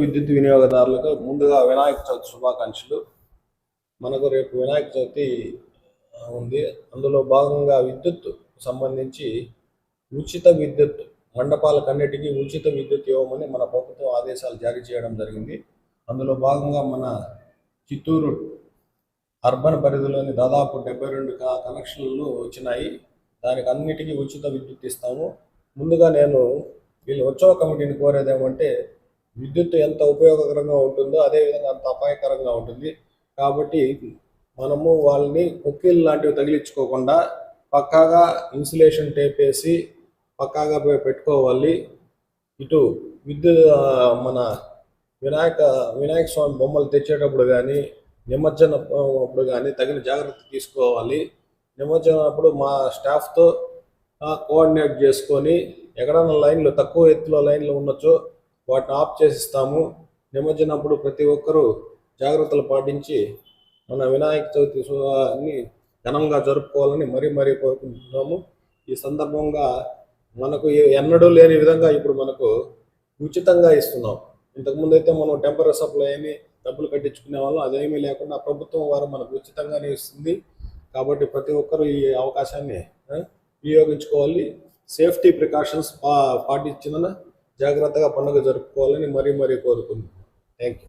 విద్యుత్ వినియోగదారులకు ముందుగా వినాయక చవితి శుభాకాంక్షలు. మనకు రేపు వినాయక చవితి ఉంది. అందులో భాగంగా విద్యుత్ సంబంధించి ఉచిత విద్యుత్ మండపాలకన్నిటికీ ఉచిత విద్యుత్ ఇవ్వమని మన ప్రభుత్వం ఆదేశాలు జారీ చేయడం జరిగింది. అందులో భాగంగా మన చిత్తూరు అర్బన్ పరిధిలోని దాదాపు డెబ్బై రెండు కనెక్షన్లు వచ్చినాయి. దానికి అన్నిటికీ ఉచిత విద్యుత్ ఇస్తాము. ముందుగా నేను వీళ్ళు ఉత్సవ కమిటీని కోరేది ఏమంటే విద్యుత్ ఎంత ఉపయోగకరంగా ఉంటుందో అదేవిధంగా అంత అపాయకరంగా ఉంటుంది. కాబట్టి మనము వాళ్ళని కుక్కీలు లాంటివి తగిలించుకోకుండా పక్కాగా ఇన్సులేషన్ టేప్ వేసి పక్కాగా పెట్టుకోవాలి. ఇటు విద్యుత్ మన వినాయక వినాయక స్వామి బొమ్మలు తెచ్చేటప్పుడు కానీ నిమజ్జన అప్పుడు కానీ తగిన జాగ్రత్త తీసుకోవాలి. నిమజ్జనం అప్పుడు మా స్టాఫ్తో కోఆర్డినేట్ చేసుకొని ఎక్కడైనా లైన్లు తక్కువ ఎత్తులో లైన్లు ఉండొచ్చు. వాటిని ఆఫ్ చేసిస్తాము. నిమజ్జనప్పుడు ప్రతి ఒక్కరూ జాగ్రత్తలు పాటించి మన వినాయక చవితి ఉత్సవాన్ని ఘనంగా జరుపుకోవాలని మరీ మరీ కోరుకుంటున్నాము. ఈ సందర్భంగా మనకు ఎన్నడూ లేని విధంగా ఇప్పుడు మనకు ఉచితంగా ఇస్తున్నాం. ఇంతకుముందు అయితే మనం టెంపరీ సప్లై అని డబ్బులు కట్టించుకునే వాళ్ళం. అదేమీ లేకుండా ప్రభుత్వం వారు మనకు ఉచితంగానే ఇస్తుంది. కాబట్టి ప్రతి ఒక్కరూ ఈ అవకాశాన్ని వినియోగించుకోవాలి. సేఫ్టీ ప్రికాషన్స్ పా పాటించిన జాగ్రత్తగా పండుగ జరుపుకోవాలని మరీ మరీ కోరుకుంటున్నాను. Thank you